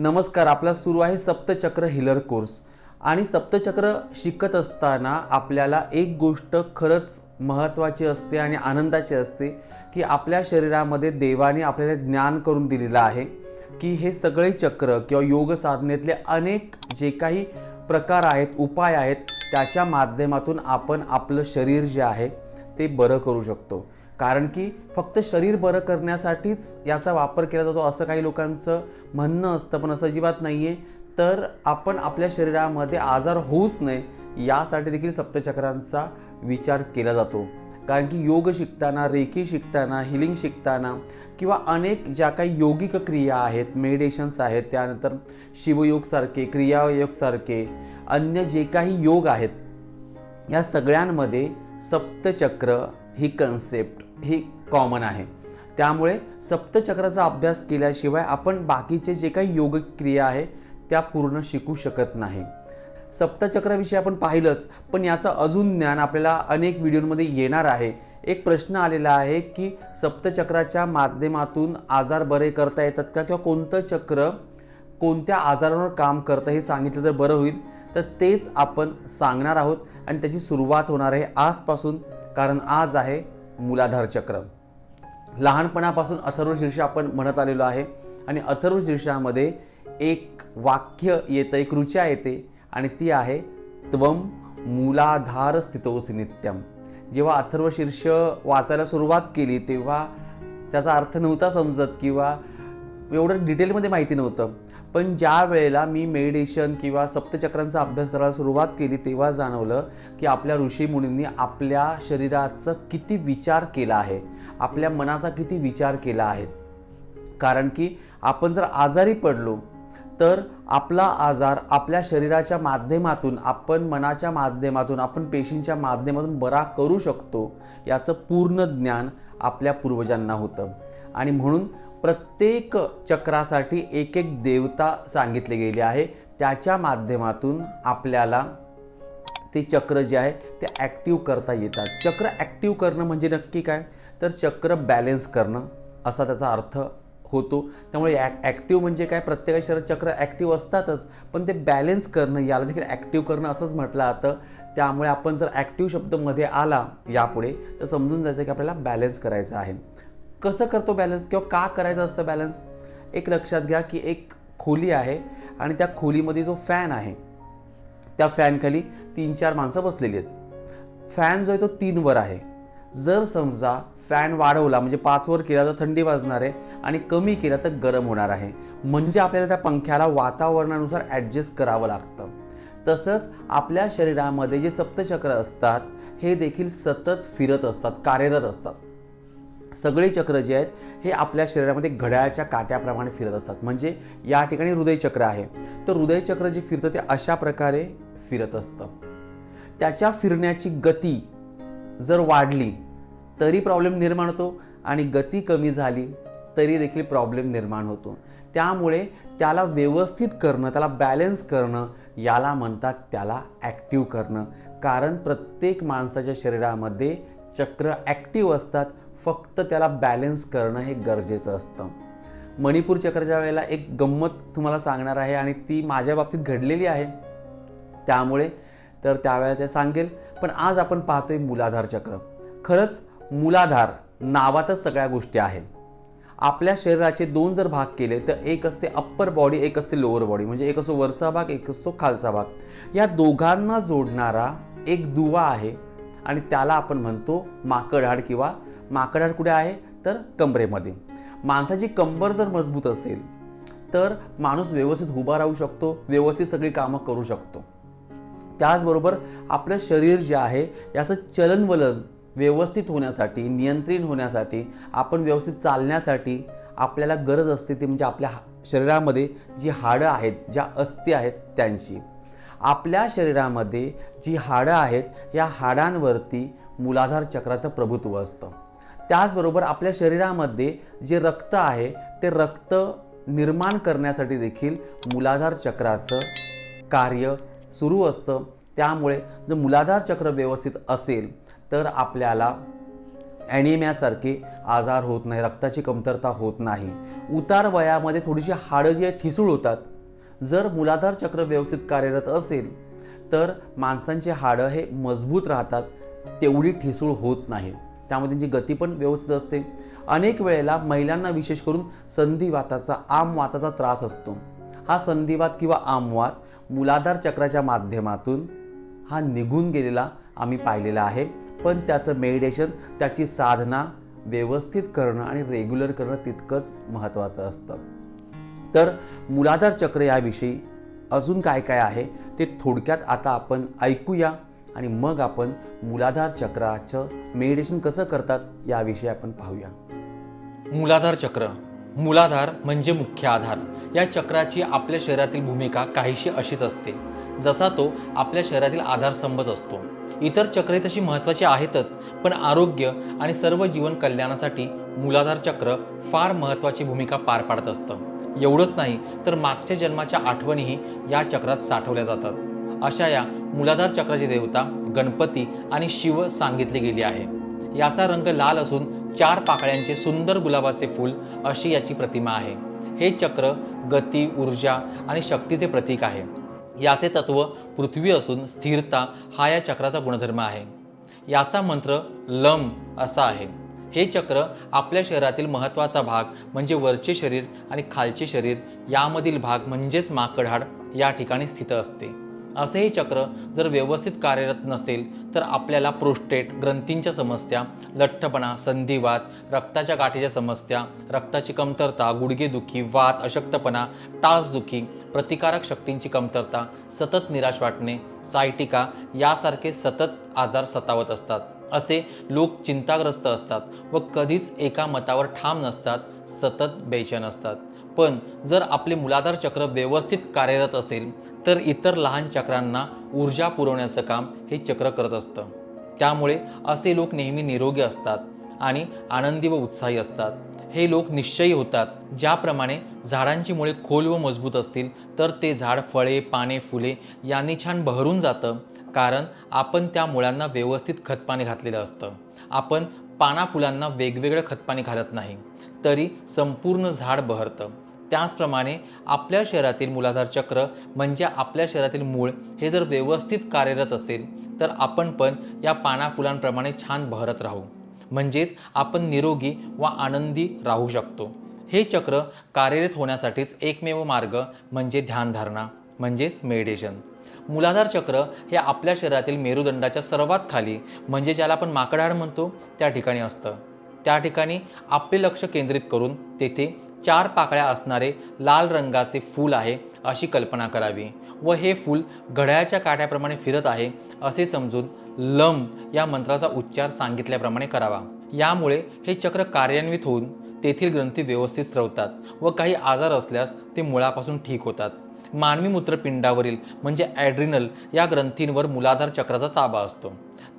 नमस्कार आपला सुरू आहे सप्तचक्र हिलर कोर्स आणि सप्तचक्र शिकत असताना आपल्याला एक गोष्ट खरंच महत्त्वाची असते आणि आनंदाची असते की आपल्या शरीरामध्ये देवाने आपल्याला ज्ञान करून दिलेलं आहे की हे सगळे चक्र किंवा योग साधनेतले अनेक जे काही प्रकार आहेत उपाय आहेत त्याच्या माध्यमातून आपण आपलं शरीर जे आहे ते बरं करू शकतो. कारण की फक्त शरीर बरं करण्यासाठीच याचा वापर केला जातो असं काही लोकांचं म्हणणं असतं पण असं अजिबात नाही आहे तर आपण आपल्या शरीरामध्ये आजार होऊच नये यासाठी देखील सप्तचक्रांचा विचार केला जातो. कारण की योग शिकताना रेखी शिकताना हिलिंग शिकताना किंवा अनेक ज्या काही योगिक क्रिया आहेत मेडिटेशन्स आहेत त्यानंतर शिवयोगसारखे क्रियायोगसारखे अन्य जे काही योग आहेत या सगळ्यांमध्ये सप्तचक्र ही कन्सेप्ट ही कॉमन आहे. त्यामुळे सप्तचक्राचा अभ्यास केल्याशिवाय आपण बाकीचे जे काही योग क्रिया आहे त्या पूर्ण शिकू शकत नाही. सप्तचक्राविषयी आपण पाहिलंच पण याचं अजून ज्ञान आपल्याला अनेक व्हिडिओमध्ये येणार आहे. एक प्रश्न आलेला आहे की सप्तचक्राच्या माध्यमातून आजार बरे करता येतात का? किंवा कोणतं चक्र कोणत्या आजारावर काम करतं हे सांगितलं तर बरं होईल. तर तेच आपण सांगणार आहोत आणि त्याची सुरुवात होणार आहे आजपासून कारण आज आहे मूलाधार चक्र लहानपणापासून अथर्व शीर्ष आपण म्हणत आलेलो आहे आणि अथर्व शीर्षामध्ये एक वाक्य येतं एक ऋचा येते आणि ती आहे त्वम मूलाधार स्थितोस नित्यम जेव्हा अथर्व शीर्ष वाचायला सुरुवात केली तेव्हा त्याचा अर्थ नव्हता समजत किंवा एवढं डिटेलमध्ये माहिती नव्हतं. पण ज्या वेळेला मी मेडिटेशन किंवा सप्तचक्रांचा अभ्यास करायला सुरुवात केली तेव्हा जाणवलं की आपल्या ऋषीमुनींनी आपल्या शरीराचं किती विचार केला आहे आपल्या मनाचा किती विचार केला आहे. कारण की आपण जर आजारी पडलो तर आपला आजार आपल्या शरीराच्या माध्यमातून आपण मनाच्या माध्यमातून आपण पेशींच्या माध्यमातून बरा करू शकतो याचं पूर्ण ज्ञान आपल्या पूर्वजांना होतं. आणि म्हणून प्रत्येक चक्रासाठी एक एक देवता सांगितली गेली आहे. त्याच्या माध्यमातून आपल्याला ते चक्र जे आहे ते ॲक्टिव्ह करता येतात. चक्र ॲक्टिव्ह करणं म्हणजे नक्की काय? तर चक्र बॅलेन्स करणं असा त्याचा अर्थ होतो. त्यामुळे ॲ ॲक्टिव्ह म्हणजे काय? प्रत्येका शरीरात चक्र ॲक्टिव्ह असतातच पण ते बॅलेन्स करणं याला देखील ॲक्टिव्ह करणं असंच म्हटलं जातं. त्यामुळे आपण जर ॲक्टिव्ह शब्दमध्ये आला यापुढे तर समजून जायचं की आपल्याला बॅलेन्स करायचं आहे. कसं करतो बॅलन्स किंवा का करायचं असतं बॅलन्स एक लक्षात घ्या की एक खोली आहे आणि त्या खोलीमध्ये जो फॅन आहे त्या फॅनखाली तीन चार माणसं बसलेली आहेत. फॅन जो आहे तो तीनवर आहे. जर समजा फॅन वाढवला म्हणजे पाचवर केला तर थंडी वाजणार आहे आणि कमी केला तर गरम होणार आहे. म्हणजे आपल्याला त्या पंख्याला वातावरणानुसार ॲडजस्ट करावं लागतं. तसंच आपल्या शरीरामध्ये जे सप्तचक्र असतात हे देखील सतत फिरत असतात कार्यरत असतात. सगळे चक्र जे आहेत हे आपल्या शरीरामध्ये घड्याळाच्या काट्याप्रमाणे फिरत असतात. म्हणजे या ठिकाणी हृदयचक्र आहे. तर हृदयचक्र जे फिरतं ते अशा प्रकारे फिरत असतं. त्याच्या फिरण्याची गती जर वाढली तरी प्रॉब्लेम निर्माण होतो आणि गती कमी झाली तरी देखील प्रॉब्लेम निर्माण होतो. त्यामुळे त्याला व्यवस्थित करणं त्याला बॅलेन्स करणं याला म्हणतात त्याला ॲक्टिव्ह करणं. कारण प्रत्येक माणसाच्या शरीरामध्ये चक्र ॲक्टिव्ह असतात फक्त त्याला बॅलेन्स करणं हे गरजेचं असतं. मणिपूर चक्राच्या वेळेला एक गंमत तुम्हाला सांगणार आहे आणि ती माझ्या बाबतीत घडलेली आहे. त्यामुळे तर त्यावेळेला ते सांगेल. पण आज आपण पाहतोय मुलाधार चक्र. खरंच मूलाधार नावातच सगळ्या गोष्टी आहेत. आपल्या शरीराचे दोन जर भाग केले तर एक असते अप्पर बॉडी एक असते लोअर बॉडी म्हणजे एक असतो वरचा भाग एक असतो खालचा भाग. या दोघांना जोडणारा एक दुवा आहे. आणि त्याला आपण म्हणतो माकडहाड किंवा माकडहाड कुठे आहे? तर कंबरेमध्ये माणसाची कंबर जर मजबूत असेल तर माणूस व्यवस्थित उभा राहू शकतो व्यवस्थित सगळी कामं करू शकतो. त्याचबरोबर आपलं शरीर जे आहे याचं चलनवलन व्यवस्थित होण्यासाठी नियंत्रित होण्यासाठी आपण व्यवस्थित चालण्यासाठी आपल्याला गरज असते ती म्हणजे आपल्या शरीरामध्ये जी हाडं आहेत ज्या अस्थी आहेत त्यांची. आपल्या शरीरामध्ये जी हाडं आहेत या हाडांवरती मूलाधार चक्राचं प्रभुत्व असतं. त्याचबरोबर आपल्या शरीरामध्ये जे रक्त आहे ते रक्त निर्माण करण्यासाठी देखील मूलाधार चक्राचं कार्य सुरू असतं. त्यामुळे जर मूलाधार चक्र व्यवस्थित असेल तर आपल्याला ॲनिमियासारखे आजार होत नाही रक्ताची कमतरता होत नाही. उतार वयामध्ये थोडीशी हाडं जी आहे ठिसूळ होतात. जर मूलाधार चक्र व्यवस्थित कार्यरत असेल तर माणसांचे हाडं हे मजबूत राहतात तेवढी ठिसूळ होत नाही. त्यामुळे त्यांची गती पण व्यवस्थित असते. अनेक वेळेला महिलांना विशेष करून संधिवाताचा आमवाताचा त्रास असतो. हा संधिवात किंवा आमवात मूलाधार चक्राच्या माध्यमातून हा निघून गेलेला आम्ही पाहिलेला आहे. पण त्याचं मेडिटेशन त्याची साधना व्यवस्थित करणं आणि रेग्युलर करणं तितकंच महत्त्वाचं असतं. तर मुलाधार चक्र याविषयी अजून काय काय आहे ते थोडक्यात आता आपण ऐकूया आणि मग आपण मूलाधार चक्राचं मेडिटेशन कसं करतात याविषयी आपण पाहूया. मूलाधार चक्र. मूलाधार म्हणजे मुख्य आधार. या चक्राची आपल्या शरीरातील भूमिका काहीशी अशीच असते. जसा तो आपल्या शरीरातील आधारस्तंभच असतो. इतर चक्रे तशी महत्त्वाची आहेतच पण आरोग्य आणि सर्व जीवन कल्याणासाठी मूलाधार चक्र फार महत्त्वाची भूमिका पार पाडत असतं. एवढंच नाही तर मागच्या जन्माच्या आठवणीही या चक्रात साठवल्या जातात. अशा या मुलाधार चक्राची देवता गणपती आणि शिव सांगितली गेली आहे. याचा रंग लाल असून चार पाकळ्यांचे सुंदर गुलाबाचे फूल अशी याची प्रतिमा आहे. हे चक्र गती ऊर्जा आणि शक्तीचे प्रतीक आहे. याचे तत्व पृथ्वी असून स्थिरता हा या चक्राचा गुणधर्म आहे. याचा मंत्र लम असा आहे. हे चक्र आपल्या शरीरातील महत्त्वाचा भाग म्हणजे वरचे शरीर आणि खालचे शरीर यामधील भाग म्हणजेच माकडहाड या ठिकाणी स्थित असते. असे हे चक्र जर व्यवस्थित कार्यरत नसेल तर आपल्याला प्रोस्टेट ग्रंथींच्या समस्या लठ्ठपणा संधिवात रक्ताच्या गाठीच्या समस्या रक्ताची कमतरता गुडघेदुखी वात अशक्तपणा टासदुखी प्रतिकारक शक्तींची कमतरता सतत निराश वाटणे सायटिका यासारखे सतत आजार सतावत असतात. असे लोक चिंताग्रस्त असतात व कधीच एका मतावर ठाम नसतात सतत बेचैन असतात. पण जर आपले मूलाधार चक्र व्यवस्थित कार्यरत असेल तर इतर लहान चक्रांना ऊर्जा पुरवण्याचं काम हे चक्र करत असतं. त्यामुळे असे लोक नेहमी निरोगी असतात आणि आनंदी व उत्साही असतात. हे लोक निश्चयी होतात. ज्याप्रमाणे झाडांची मुळे खोल व मजबूत असतील तर ते झाड फळे पाने फुले यांनी छान बहरून जातं. कारण आपण त्या मुळांना व्यवस्थित खतपाणी घातलेलं असतं. आपण पाना फुलांना वेगवेगळं खतपाणी घालत नाही. तरी संपूर्ण झाड बहरतं. त्याचप्रमाणे आपल्या शहरातील मुलाधार चक्र म्हणजे आपल्या शहरातील मूळ हे जर व्यवस्थित कार्यरत असेल तर आपण पण या पाना फुलांप्रमाणे छान बहरत राहू. म्हणजेच आपण निरोगी व आनंदी राहू शकतो. हे चक्र कार्यरत होण्यासाठीच एकमेव मार्ग म्हणजे ध्यानधारणा म्हणजेच मेडिटेशन मूलाधार चक्र हे आपल्या शरीरातील मेरुदंडाच्या सर्वात खाली म्हणजे ज्याला आपण माकडाड म्हणतो त्या ठिकाणी असतं. त्या ठिकाणी आपले लक्ष केंद्रित करून तेथे चार पाकळ्या असणारे लाल रंगाचे फूल आहे अशी कल्पना करावी. व हे फूल घड्याळाच्या काट्याप्रमाणे फिरत आहे असे समजून लम या मंत्राचा उच्चार सांगितल्याप्रमाणे करावा. यामुळे हे चक्र कार्यान्वित होऊन तेथील ग्रंथी व्यवस्थित स्रवतात व काही आजार असल्यास ते मुळापासून ठीक होतात. मानवी मूत्रपिंडावरील म्हणजे ॲड्रिनल या ग्रंथींवर मूलाधार चक्राचा ताबा असतो.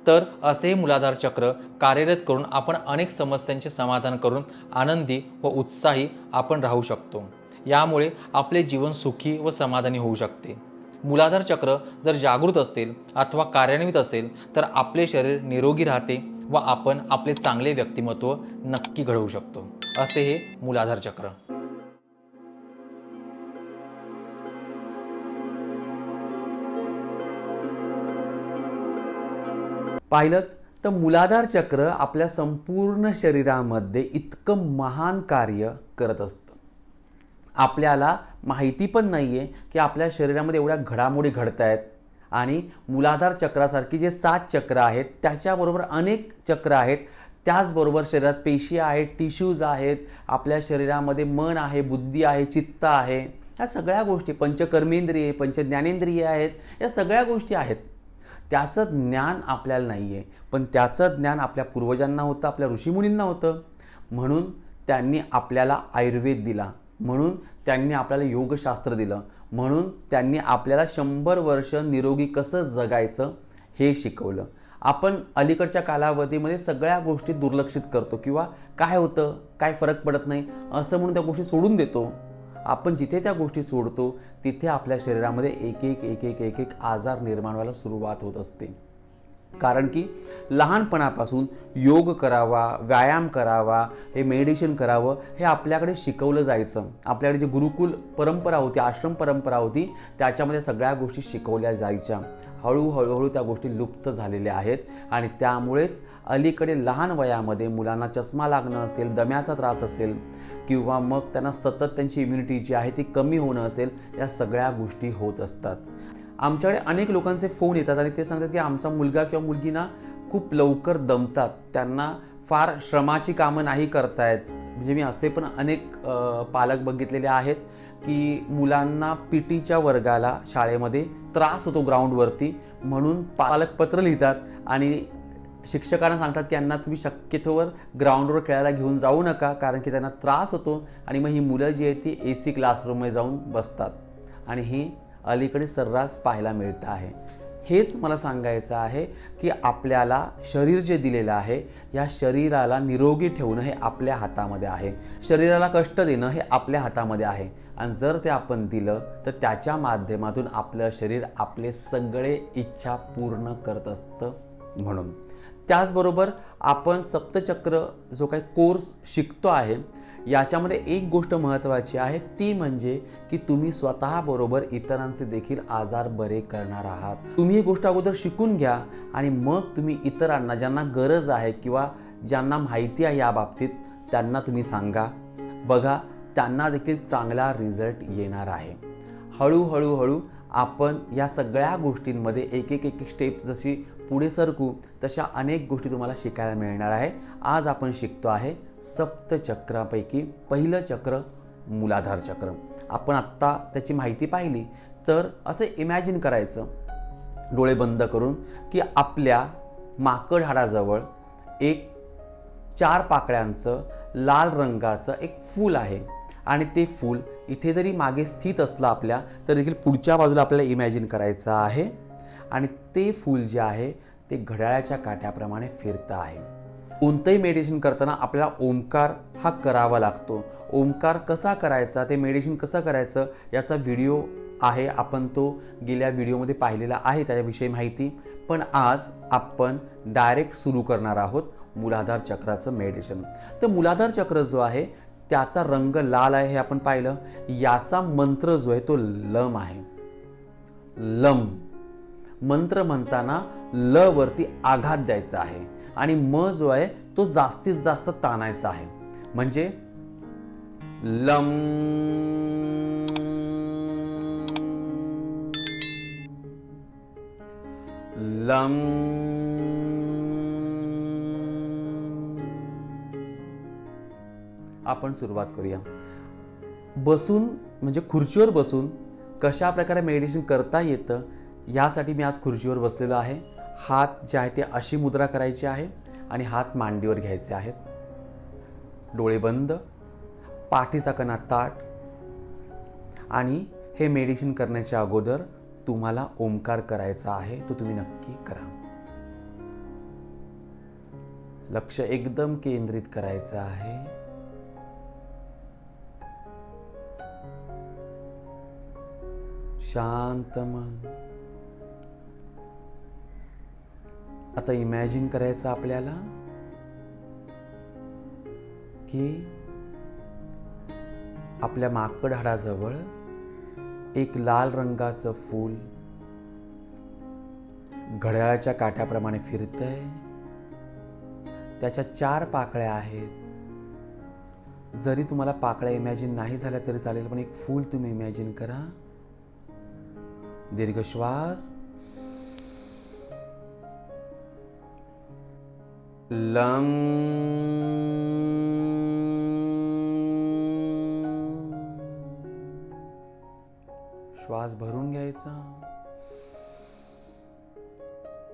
तर असे हे मूलाधार चक्र कार्यरत करून आपण अनेक समस्यांचे समाधान करून आनंदी व उत्साही आपण राहू शकतो. यामुळे आपले जीवन सुखी व समाधानी होऊ शकते. मूलाधार चक्र जर जागृत असेल अथवा कार्यान्वित असेल तर आपले शरीर निरोगी राहते व आपण आपले चांगले व्यक्तिमत्व नक्की घडवू शकतो. असे हे मूलाधार चक्र. पाहिलं तर मूलाधार चक्र आपल्या संपूर्ण शरीरामध्ये इतकं महान कार्य करत असतं. आपल्याला माहिती पण नाही आहे की आपल्या शरीरामध्ये एवढ्या घडामोडी घडत आहेत आणि मूलाधार चक्रासारखी जे सात चक्र आहेत त्याच्याबरोबर अनेक चक्र आहेत. त्याचबरोबर शरीरात पेशी आहेत टिश्यूज आहेत. आपल्या शरीरामध्ये मन आहे बुद्धी आहे चित्त आहे. ह्या सगळ्या गोष्टी पंचकर्मेंद्रिय पंचज्ञानेंद्रिय आहेत. या सगळ्या गोष्टी आहेत. त्याचं ज्ञान आपल्याला नाही आहे पण त्याचं ज्ञान आपल्या पूर्वजांना होतं आपल्या ऋषीमुनींना होतं. म्हणून त्यांनी आपल्याला आयुर्वेद दिला. म्हणून त्यांनी आपल्याला योगशास्त्र दिलं. म्हणून त्यांनी आपल्याला शंभर वर्ष निरोगी कसं जगायचं हे शिकवलं. आपण अलीकडच्या कालावधीमध्ये सगळ्या गोष्टी दुर्लक्षित करतो किंवा काय होतं काय फरक पडत नाही असं म्हणून त्या गोष्टी सोडून देतो. आपण जिथे त्या गोष्टी सोडतो तिथे आपल्या शरीरामध्ये एक एक एक एक एक एक आजार निर्माण व्हायला सुरुवात होत असते. कारण की लहानपणापासून योग करावा व्यायाम करावा हे मेडिटेशन करावं हे आपल्याकडे शिकवलं जायचं. आपल्याकडे जी गुरुकुल परंपरा होती आश्रम परंपरा होती त्याच्यामध्ये सगळ्या गोष्टी शिकवल्या जायच्या. हळूहळूहळू त्या गोष्टी लुप्त झालेल्या आहेत आणि त्यामुळेच अलीकडे लहान वयामध्ये मुलांना चष्मा लागणं असेल दम्याचा त्रास असेल किंवा मग त्यांना सतत त्यांची इम्युनिटी जी आहे ती कमी होणं असेल या सगळ्या गोष्टी होत असतात. आमच्याकडे अनेक लोकांचे फोन येतात आणि ते सांगतात की आमचा मुलगा किंवा मुलगी ना खूप लवकर दमतात. त्यांना फार श्रमाची कामं नाही करतायत. म्हणजे मी असते पण अनेक पालक बघितलेले आहेत की मुलांना पी टीच्या वर्गाला शाळेमध्ये त्रास होतो ग्राउंडवरती. म्हणून पालक पत्र लिहितात आणि शिक्षकांना सांगतात की यांना तुम्ही शक्यतोवर ग्राउंडवर खेळायला घेऊन जाऊ नका कारण की त्यांना त्रास होतो आणि मग ही मुलं जी आहेत ती ए सी क्लासरूममध्ये जाऊन बसतात. आणि ही अलीकडे सर्रास पाहायला मिळतं आहे. हेच मला सांगायचं आहे की आपल्याला शरीर जे दिलेलं आहे या शरीराला निरोगी ठेवणं हे आपल्या हातामध्ये आहे. शरीराला कष्ट देणं हे आपल्या हातामध्ये आहे. आणि जर ते आपण दिलं तर त्याच्या माध्यमातून आपलं शरीर आपले सगळे इच्छा पूर्ण करत असतं म्हणून. त्याचबरोबर आपण सप्तचक्र जो काही कोर्स शिकतो आहे याच्यामध्ये एक गोष्ट महत्त्वाची आहे ती म्हणजे की तुम्ही स्वतःबरोबर इतरांचे देखील आजार बरे करणार आहात. तुम्ही ही गोष्ट अगोदर शिकून घ्या आणि मग तुम्ही इतरांना ज्यांना गरज आहे किंवा ज्यांना माहिती आहे या बाबतीत त्यांना तुम्ही सांगा. बघा त्यांना देखील चांगला रिझल्ट येणार आहे. हळूहळू हळू आपण या सगळ्या गोष्टींमध्ये एक एक एक स्टेप जशी पुढे सरकू तशा अनेक गोष्टी तुम्हाला शिकायला मिळणार आहे. आज आपण शिकतो आहे सप्तचक्रापैकी पहिलं चक्र मूलाधार चक्र. आपण आत्ता त्याची माहिती पाहिली तर असं इमॅजिन करायचं डोळे बंद करून की आपल्या माकड हाडाजवळ एक चार पाकळ्यांचं लाल रंगाचं एक फूल आहे. आणि ते फूल इथे जरी मागे स्थित असलं आपल्या तर देखील पुढच्या बाजूला आपल्याला इमॅजिन करायचं आहे. आणि ते फूल जे आहे ते घड्याळाच्या काट्याप्रमाणे फिरतं आहे. कोणतंही मेडिटेशन करताना आपल्याला ओंकार हा करावा लागतो. ओंकार कसा करायचा ते मेडिटेशन कसं करायचं याचा व्हिडिओ आहे आपण तो गेल्या व्हिडिओमध्ये पाहिलेला आहे त्याच्याविषयी माहिती. पण आज आपण डायरेक्ट सुरू करणार आहोत मूलाधार चक्राचं मेडिटेशन तर मूलाधार चक्र जो आहे त्याचा रंग लाल आहे हे आपण पाहिलं. याचा मंत्र जो आहे तो लम आहे. लम. मंत्र म्हणताना ल वरती आघात द्यायचा आहे आणि म जो आहे तो जास्तीत जास्त ताणायचा आहे. म्हणजे लम. लम. आपण सुरुवात करूया. बसून म्हणजे खुर्चीवर बसून कशा प्रकारे मेडिटेशन करता येतं यासाठी मी आज खुर्चीवर बसलेलो आहे. हात जे आहे ते अशी मुद्रा करायची आहे आणि हात मांडीवर घ्यायचे आहेत. डोळे बंद पाठीचा कणा ताट आणि हे मेडिटेशन करण्याच्या अगोदर तुम्हाला ओंकार करायचा आहे तो तुम्ही नक्की करा. लक्ष एकदम केंद्रित करायचं आहे. शांत मन. आता इमॅजिन करायचं आपल्याला की आपल्या माकड हाडाजवळ एक लाल रंगाचं फूल घड्याळाच्या काट्याप्रमाणे फिरतंय. त्याच्या चार पाकळ्या आहेत. जरी तुम्हाला पाकळ्या इमॅजिन नाही झाल्या तरी चालेल पण एक फूल तुम्ही इमॅजिन करा. दीर्घ लम श्वास भरून घ्यायचा.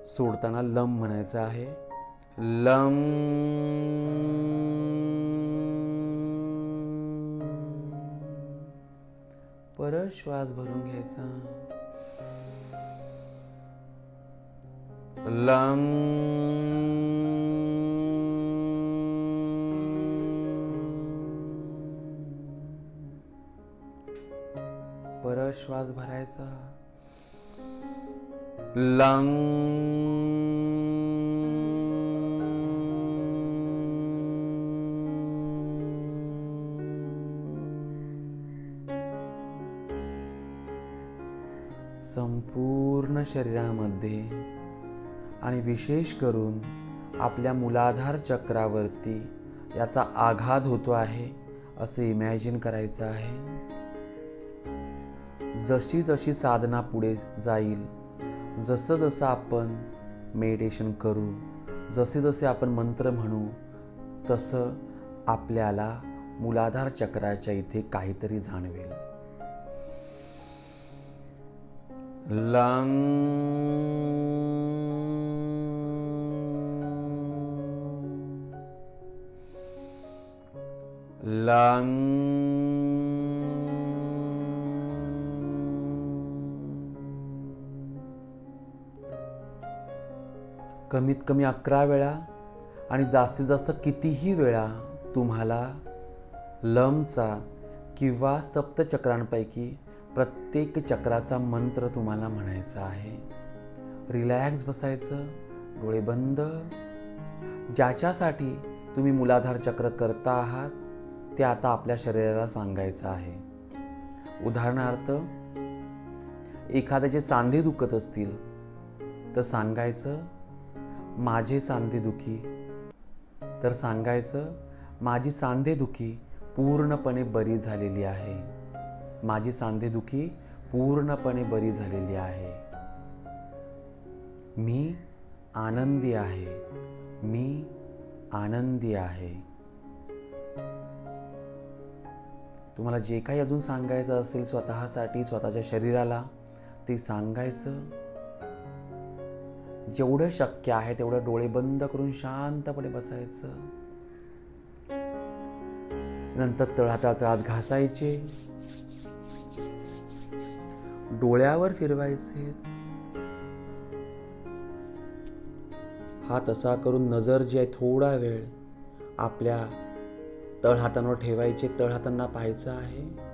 सोडताना लम म्हणायचं आहे. लम परत श्वास भरून घ्यायचा. लम परत श्वास भरायचा? संपूर्ण शरीरामध्ये आणि विशेष करून आपल्या मूलाधार चक्रावरती याचा आघात होतो आहे असे इमॅजिन करायचं आहे. जशी जशी साधना पुढे जाईल जसं जसं आपण मेडिटेशन करू जसे जसे आपण मंत्र म्हणू तसं आपल्याला मूलाधार चक्राच्या इथे काहीतरी जाणवेल. लंग कमीत कमी अकरा वेळा आणि जास्तीत जास्त कितीही वेळा तुम्हाला लमचा किंवा सप्तचक्रांपैकी प्रत्येक चक्राचा मंत्र तुम्हाला म्हणायचा आहे. रिलॅक्स बसायचं डोळे बंद. ज्याच्यासाठी तुम्ही मुलाधार चक्र करता आहात ते आता आपल्या शरीराला सांगायचं आहे. उदाहरणार्थ एखाद्याचे सांधे दुखत असतील तर सांगायचं माझे सांधे दुखी. तर सांगायचं माझी सांधेदुखी पूर्णपणे बरी झालेली आहे. माझी सांधेदुखी पूर्णपणे बरी झालेली आहे. मी आनंदी आहे. मी आनंदी आहे. तुम्हाला जे काही अजून सांगायचं असेल स्वतःसाठी स्वतःच्या शरीराला ते सांगायचं. जेवढं शक्य आहे तेवढं डोळे बंद करून शांतपणे बसायचं. नंतर तळहाता तळात घासायचे. डोळ्यावर फिरवायचे. हात असा करून नजर जी आहे थोडा वेळ आपल्या तळहातांवर ठेवायचे. तळहातांना पाहायचं आहे.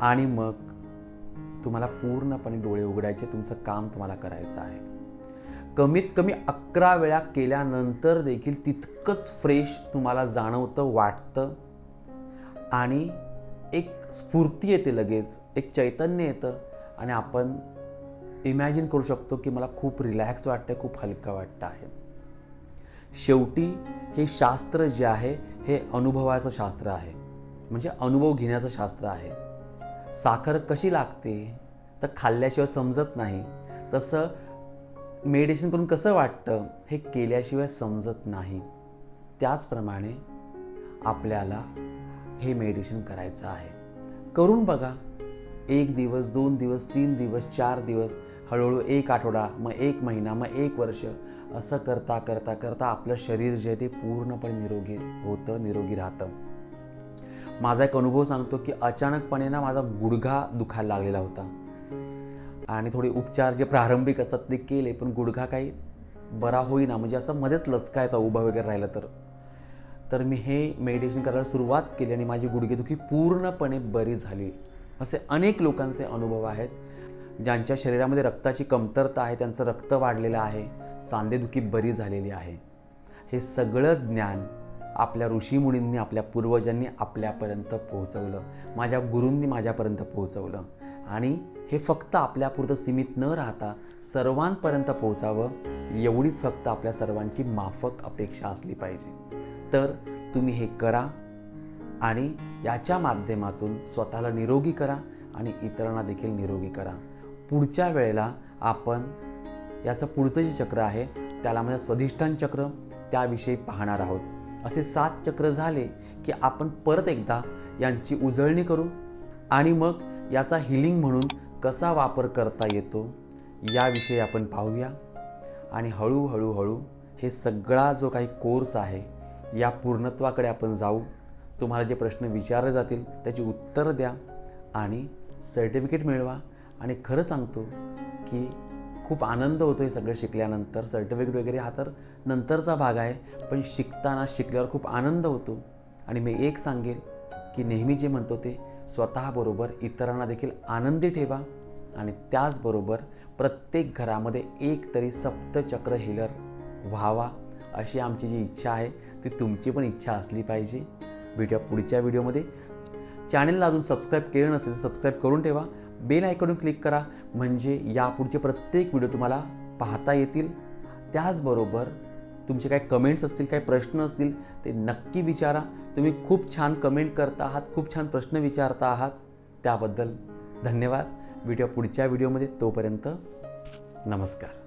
आणि मग तुम्हाला पूर्णपणे डोळे उघडायचे तुमचं काम तुम्हाला करायचं आहे. कमीत कमी अकरा वेळा केल्यानंतर देखील तितकंच फ्रेश तुम्हाला जाणवतं वाटतं. आणि एक स्फूर्ती येते लगेच एक चैतन्य येतं. आणि आपण इमॅजिन करू शकतो की मला खूप रिलॅक्स वाटतं खूप हलकं वाटतं आहे. शेवटी हे शास्त्र जे आहे हे अनुभवाचं शास्त्र आहे. म्हणजे अनुभव घेण्याचं शास्त्र आहे. साखर कशी लागते तर खाल्ल्याशिवाय समजत नाही. तसं मेडिटेशन करून कसं वाटतं हे केल्याशिवाय समजत नाही. त्याचप्रमाणे आपल्याला हे मेडिटेशन करायचं आहे. करून बघा. एक दिवस दोन दिवस तीन दिवस चार दिवस हळूहळू एक आठवडा मग एक महिना मग एक वर्ष असं करता करता करता आपलं शरीर जे आहे ते पूर्णपणे निरोगी होतं निरोगी राहतं. माझा एक अनुभव सांगतो की अचानकपणे ना माझा गुडघा दुखायला लागलेला होता. आणि थोडे उपचार जे प्रारंभिक असतात ते केले पण गुडघा काही बरा होईना. म्हणजे असं मध्येच लचकायचा उभा वगैरे राहिलं तर. तर मी हे मेडिटेशन करायला सुरुवात केली आणि माझी गुडघेदुखी पूर्णपणे बरी झाली. असे अनेक लोकांचे अनुभव आहेत ज्यांच्या शरीरामध्ये रक्ताची कमतरता आहे त्यांचं रक्त वाढलेलं आहे सांधेदुखी बरी झालेली आहे. हे सगळं ज्ञान आपल्या ऋषीमुनींनी आपल्या पूर्वजांनी आपल्यापर्यंत पोहोचवलं. माझ्या गुरूंनी माझ्यापर्यंत पोहोचवलं. आणि हे फक्त आपल्यापुरतं सीमित न राहता सर्वांपर्यंत पोहोचावं एवढीच फक्त आपल्या सर्वांची माफक अपेक्षा असली पाहिजे. तर तुम्ही हे करा आणि याच्या माध्यमातून स्वतःला निरोगी करा आणि इतरांना देखील निरोगी करा. पुढच्या वेळेला आपण याचं पुढचं जे चक्र आहे त्याला म्हणजे स्वधिष्ठान चक्र त्याविषयी पाहणार आहोत. असे सात चक्र झाले की आपण परत एकदा यांची उजळणी करू आणि मग याचा हिलिंग म्हणून कसा वापर करता येतो याविषयी आपण पाहूया. आणि हळूहळू हळू हे सगळा जो काही कोर्स आहे या पूर्णत्वाकडे आपण जाऊ. तुम्हाला जे प्रश्न विचारले जातील त्याची उत्तरं द्या आणि सर्टिफिकेट मिळवा. आणि खरं सांगतो की खूप आनंद होतो हे सगळं शिकल्यानंतर. सर्टिफिकेट वगैरे हा तर नंतरचा भाग आहे पण शिकताना शिकल्यावर खूप आनंद होतो. आणि मी एक सांगेल की नेहमी जे म्हणतो ते स्वतःबरोबर इतरांना देखील आनंदी ठेवा. आणि त्याचबरोबर प्रत्येक घरामध्ये एक तरी सप्तचक्र हिलर व्हावा अशी आमची जी इच्छा आहे ती तुमची पण इच्छा असली पाहिजे. भेटूया पुढच्या व्हिडिओमध्ये चॅनलला अजून सबस्क्राईब केलं नसेल तर सबस्क्राईब करून ठेवा. बेल आयकॉन क्लिक करा. म्हणजे यापुढचे प्रत्येक व्हिडिओ तुम्हाला पाहता येतील. त्याचबरोबर तुमचे काही कमेंट्स असतील काही प्रश्न असतील ते नक्की विचारा. तुम्ही खूप छान कमेंट करता आहात खूप छान प्रश्न विचारता आहात. त्याबद्दल धन्यवाद. व्हिडिओ पुढच्या व्हिडिओमध्ये तोपर्यंत नमस्कार.